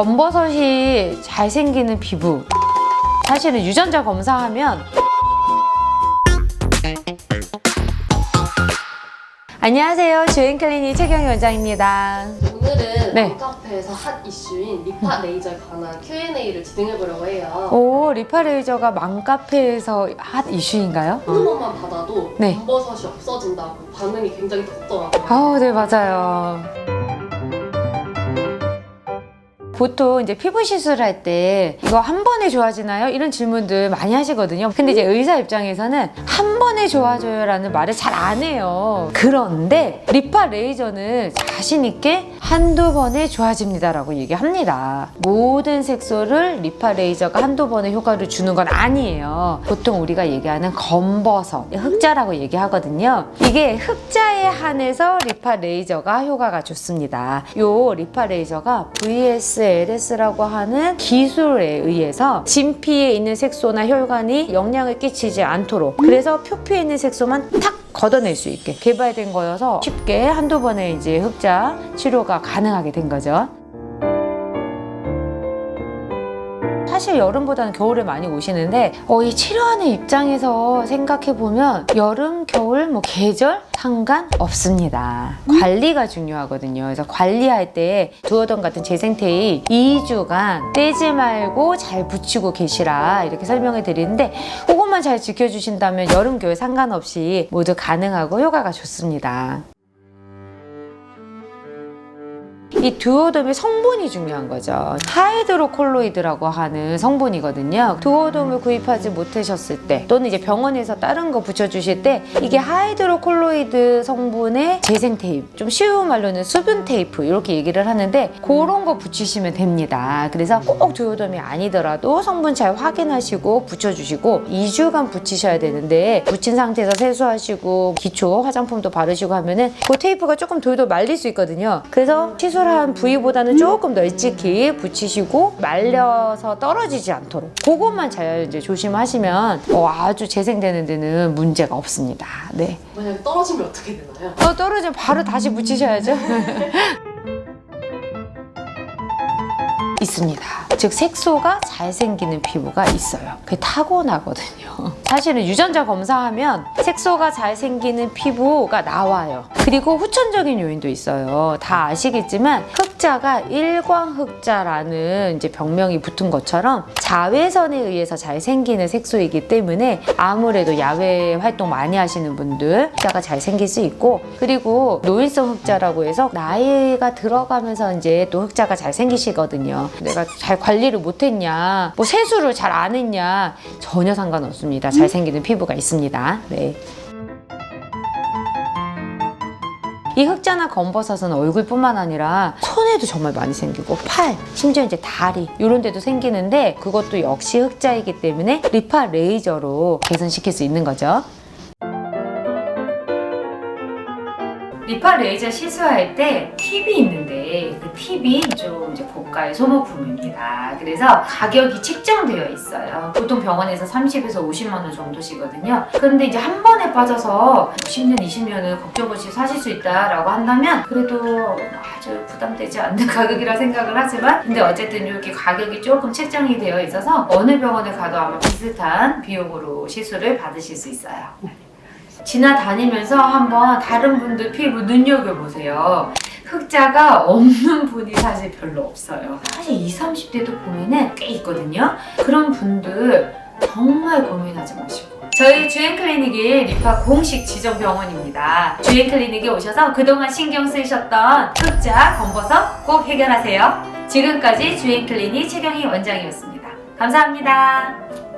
검버섯이 잘 생기는 피부. 사실은 유전자 검사하면 안녕하세요. 주행클리닉 최경희 원장입니다. 오늘은 네. 맘카페에서 핫 이슈인 리파 레이저에 관한 Q&A를 진행해보려고 해요. 오, 리파 레이저가 맘카페에서 핫 이슈인가요? 한 번만 받아도 네. 검버섯이 없어진다고 반응이 굉장히 컸더라고요. 아우, 네, 맞아요. 보통 이제 피부 시술할 때 이거 한 번에 좋아지나요? 이런 질문들 많이 하시거든요. 근데 이제 의사 입장에서는 한 번에 좋아져요라는 말을 잘 안 해요. 그런데 리파 레이저는 자신 있게 한두 번에 좋아집니다라고 얘기합니다. 모든 색소를 리파 레이저가 한두 번에 효과를 주는 건 아니에요. 보통 우리가 얘기하는 검버섯, 흑자라고 얘기하거든요. 이게 흑자에 한해서 리파 레이저가 효과가 좋습니다. 요 리파 레이저가 VSLS라고 하는 기술에 의해서 진피에 있는 색소나 혈관이 영향을 끼치지 않도록 그래서 표피에 있는 색소만 탁 걷어낼 수 있게 개발된 거여서 쉽게 한두 번에 이제 흑자 치료가 가능하게 된 거죠. 사실 여름보다는 겨울에 많이 오시는데 어, 이 치료하는 입장에서 생각해 보면 여름, 겨울, 뭐 계절 상관 없습니다. 관리가 중요하거든요. 그래서 관리할 때 두어던 같은 재생테이 2주간 떼지 말고 잘 붙이고 계시라 이렇게 설명해 드리는데 그것만 잘 지켜주신다면 여름, 겨울 상관없이 모두 가능하고 효과가 좋습니다. 이 듀오돔의 성분이 중요한 거죠. 하이드로콜로이드라고 하는 성분이거든요. 듀오돔을 구입하지 못하셨을 때 또는 이제 병원에서 다른 거 붙여주실 때 이게 하이드로콜로이드 성분의 재생 테이프 좀 쉬운 말로는 수분 테이프 이렇게 얘기를 하는데 그런 거 붙이시면 됩니다. 그래서 꼭 듀오돔이 아니더라도 성분 잘 확인하시고 붙여주시고 2주간 붙이셔야 되는데 붙인 상태에서 세수하시고 기초 화장품도 바르시고 하면은 그 테이프가 조금 돌돌 말릴 수 있거든요. 그래서 시술 한 부위보다는 조금 널찍히 붙이시고 말려서 떨어지지 않도록 그것만 잘 이제 조심하시면 어, 아주 재생되는 데는 문제가 없습니다. 네. 만약에 떨어지면 어떻게 되나요? 또 떨어지면 바로 다시 붙이셔야죠. 있습니다. 즉 색소가 잘 생기는 피부가 있어요. 그게 타고나거든요. 사실은 유전자 검사하면 색소가 잘 생기는 피부가 나와요. 그리고 후천적인 요인도 있어요. 다 아시겠지만 흑자가 일광 흑자라는 이제 병명이 붙은 것처럼 자외선에 의해서 잘 생기는 색소이기 때문에 아무래도 야외 활동 많이 하시는 분들 흑자가 잘 생길 수 있고 그리고 노인성 흑자라고 해서 나이가 들어가면서 이제 또 흑자가 잘 생기시거든요. 내가 잘 관리를 못했냐, 뭐 세수를 잘 안 했냐 전혀 상관없습니다. 잘 생기는 피부가 있습니다. 네. 이 흑자나 검버섯은 얼굴뿐만 아니라 손에도 정말 많이 생기고 팔, 심지어 이제 다리 이런 데도 생기는데 그것도 역시 흑자이기 때문에 리파 레이저로 개선시킬 수 있는 거죠. 리파 레이저 시술할 때 팁이 있는데 그 팁이 좀 이제 고가의 소모품입니다. 그래서 가격이 책정되어 있어요. 보통 병원에서 30에서 50만 원 정도시거든요. 근데 이제 한 번에 빠져서 10년, 20년을 걱정 없이 사실 수 있다라고 한다면 그래도 아주 부담되지 않는 가격이라 생각을 하지만 근데 어쨌든 이렇게 가격이 조금 책정이 되어 있어서 어느 병원에 가도 아마 비슷한 비용으로 시술을 받으실 수 있어요. 지나다니면서 한번 다른 분들 피부 눈여겨보세요. 흑자가 없는 분이 사실 별로 없어요. 사실 20, 30대도 보면은 꽤 있거든요. 그런 분들 정말 고민하지 마시고. 저희 주행클리닉이 리파 공식 지정 병원입니다. 주행클리닉에 오셔서 그동안 신경 쓰이셨던 흑자, 검버섯 꼭 해결하세요. 지금까지 주행클리닉 최경희 원장이었습니다. 감사합니다.